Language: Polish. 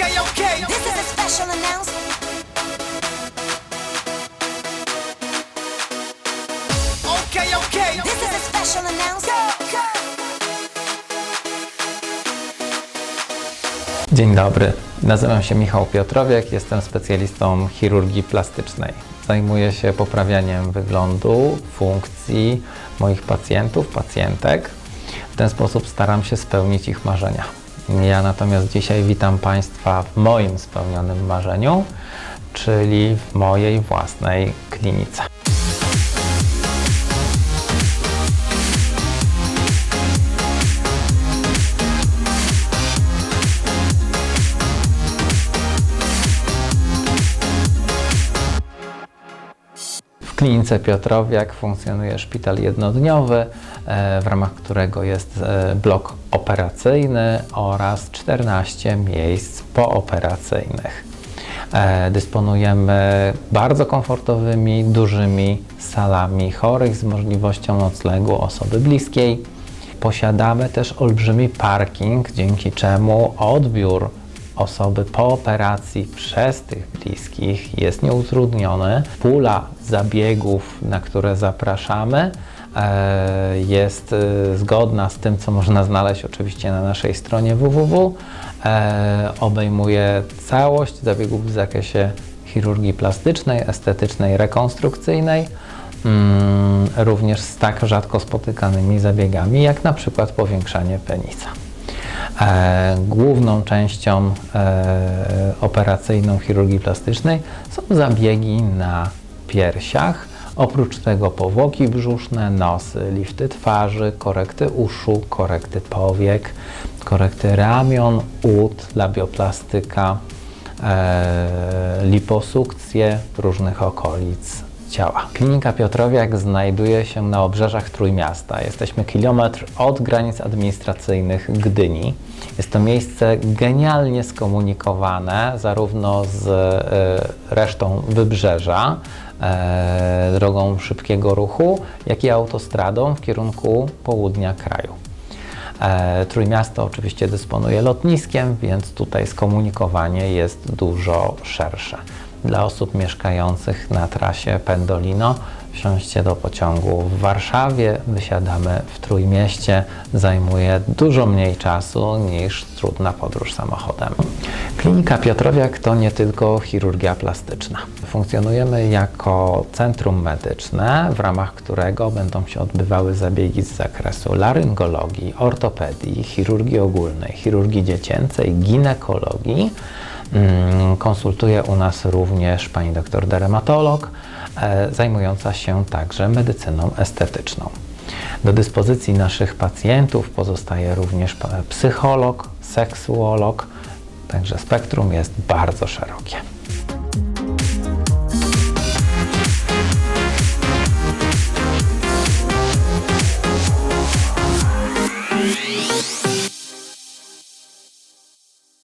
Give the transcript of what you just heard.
Okay, okay. This is a special announcement. Okay, okay. This is a special announcement. Dzień dobry, nazywam się Michał Piotrowiak, jestem specjalistą chirurgii plastycznej. Zajmuję się poprawianiem wyglądu, funkcji moich pacjentów, pacjentek. W ten sposób staram się spełnić ich marzenia. Ja natomiast dzisiaj witam Państwa w moim spełnionym marzeniu, czyli w mojej własnej klinice. Klinice Piotrowiak funkcjonuje szpital jednodniowy, e, w ramach którego jest e, blok operacyjny oraz 14 miejsc pooperacyjnych. E, Dysponujemy bardzo komfortowymi, dużymi salami chorych z możliwością noclegu osoby bliskiej. Posiadamy też olbrzymi parking, dzięki czemu odbiór osoby po operacji przez tych bliskich jest nieutrudniony. Pula zabiegów, na które zapraszamy, e, jest e, zgodna z tym, co można znaleźć oczywiście na naszej stronie www. E, Obejmuje całość zabiegów w zakresie chirurgii plastycznej, estetycznej, rekonstrukcyjnej mm, również z tak rzadko spotykanymi zabiegami, jak na przykład powiększanie penisa. E, główną częścią e, operacyjną chirurgii plastycznej są zabiegi na piersiach. Oprócz tego powłoki brzuszne, nosy, lifty twarzy, korekty uszu, korekty powiek, korekty ramion, ud, labioplastyka, e, liposukcje różnych okolic ciała. Klinika Piotrowiak znajduje się na obrzeżach Trójmiasta. Jesteśmy kilometr od granic administracyjnych Gdyni. Jest to miejsce genialnie skomunikowane zarówno z e, resztą wybrzeża, e, drogą szybkiego ruchu, jak i autostradą w kierunku południa kraju. E, Trójmiasto oczywiście dysponuje lotniskiem, więc tutaj skomunikowanie jest dużo szersze. Dla osób mieszkających na trasie Pendolino wsiąście do pociągu w Warszawie, wysiadamy w Trójmieście, zajmuje dużo mniej czasu niż trudna podróż samochodem. Klinika Piotrowiak to nie tylko chirurgia plastyczna. Funkcjonujemy jako centrum medyczne, w ramach którego będą się odbywały zabiegi z zakresu laryngologii, ortopedii, chirurgii ogólnej, chirurgii dziecięcej, ginekologii. Mm, Konsultuje u nas również pani doktor dermatolog, e, zajmująca się także medycyną estetyczną. Do dyspozycji naszych pacjentów pozostaje również psycholog, seksuolog, także spektrum jest bardzo szerokie.